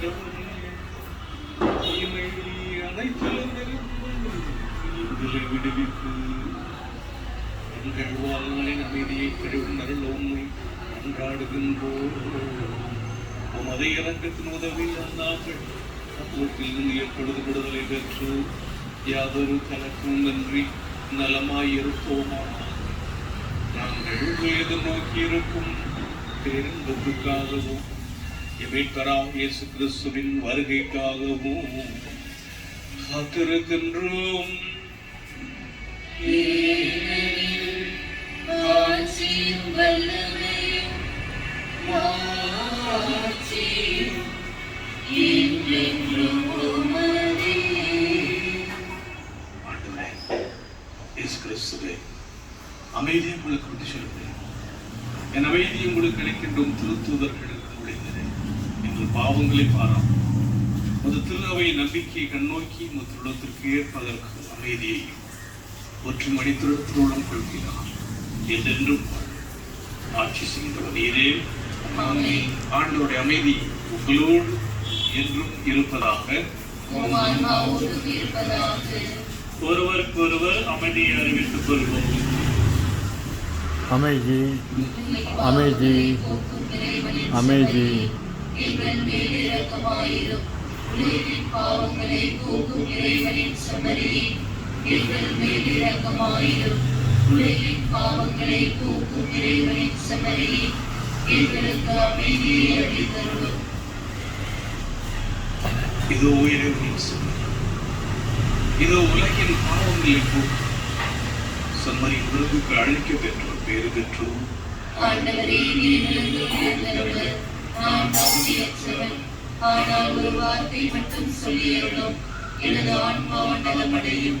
ஆண்டவரே, எங்கள் வாழ்நாளின் அமைதியை பெறும் நல்ல அன்றாடுகின்றோம் உமது இறக்கத்தின் உதவியால் நாங்கள் அப்போட்டிலிருந்து எப்பொழுது விடுதலை பெற்று யாதொரு கலக்கும் நன்றி நலமாயிருப்போமானால் நாங்கள் எதிர்நோக்கி இருக்கும் பேரின்பத்துக்காகவும் எமீட்பராம் இயேசு கிறிஸ்துவின் வருகைக்காகவும் காத்திருக்கின்றோம். ஆட்சியும் அமைதியை உங்களுக்கு விட்டு என் அமைதியை உங்களுக்கு அளிக்கின்றோம். திருத்தூதர்களுக்கு உடைந்தது பாவங்களை பாராம் ஒரு திரு நம்பிக்கை நம்பிக்கையை கண்ணோக்கி முத்திருடத்திற்கு ஏற்பதற்கு அமைதியையும் ஒற்றுமணி திருத்தூடம் கொள்கிறார். என்றென்றும் ஆட்சி செய்தவர் நீரே. ஆண்டோடைய அமைதி உங்களோடு என்றும் இருப்பதாக ஒருவருக்கு ஒருவர் அமைதியை அறிவித்துக் கொள்வோம். அமைதி. அமைதி. அமைதி. செம்மறியே, எங்கள் மேல் இரக்கமாயிரும் உலகின் பாவங்களை போக்கும் இறைவனின் செம்மறியே, எங்கள் மேல் இரக்கமாயிரும் உலகின் பாவங்களை போக்கும் இறைவனின் செம்மறியே, எங்களுக்கு அமைதியை அளித்தருளும் இதோ இறைவனின் செம்மறி இதோ உலகின் பாவங்களை போக்கும் செம்மறி உலகுக்கு அழைக்க பெற்றோர் பேறு பெற்றோர் ஆண்டவரே நீரிலிருந்து உயர்ந்தவர் நான் தகுதியற்றவன் ஆனால் ஒரு வார்த்தை மட்டும் சொல்லியிருந்தோம் எனது ஆன்மா மண்டலமடையும்.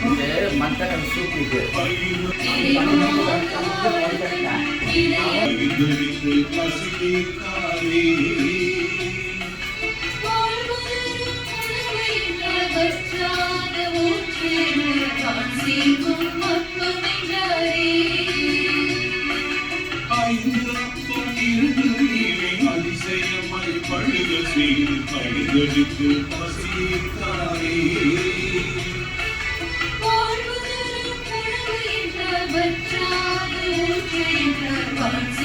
மண்டலம் சூப்பிட்டு. பழுதடித்து பசித்தாரே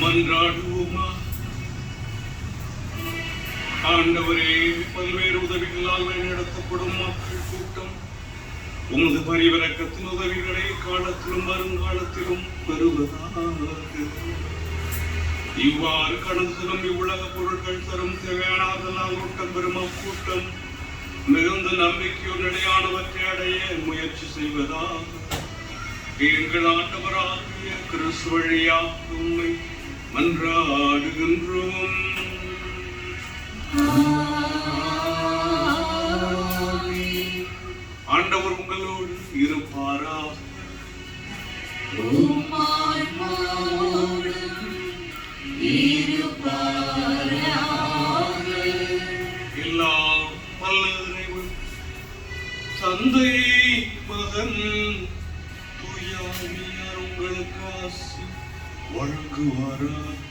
மன்றாடுவோமா? ஆண்டவரே பல்வேறு உதவிகளால் வழிநடத்தப்படும் மக்கள் கூட்டம். உமது பரிவரக்கத்தின் உதவிகளை காலத்திலும் வருங்காலத்திலும் பெறுவதாக. இவ்வாறு கடந்ததும் இவ்வுலக பொருட்கள் தரும் தேவையானதெல்லாம் கூட்டம் பெரும கூட்டம் மிகுந்த நம்பிக்கையோ நிலையானவற்றை அடைய முயற்சி செய்வதா? எங்கள் ஆண்டவராகிய கிறிஸ்து வழியாக உண்மை மன்றாடுகின்றோம் தந்தை மகன் தூயாவியார் உங்களுக்கு ஆசி வழங்குவாராக.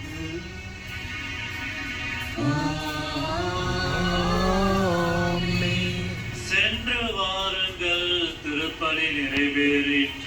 சென்று வாருங்கள் திருப்பலி நிறைவேறிற்று.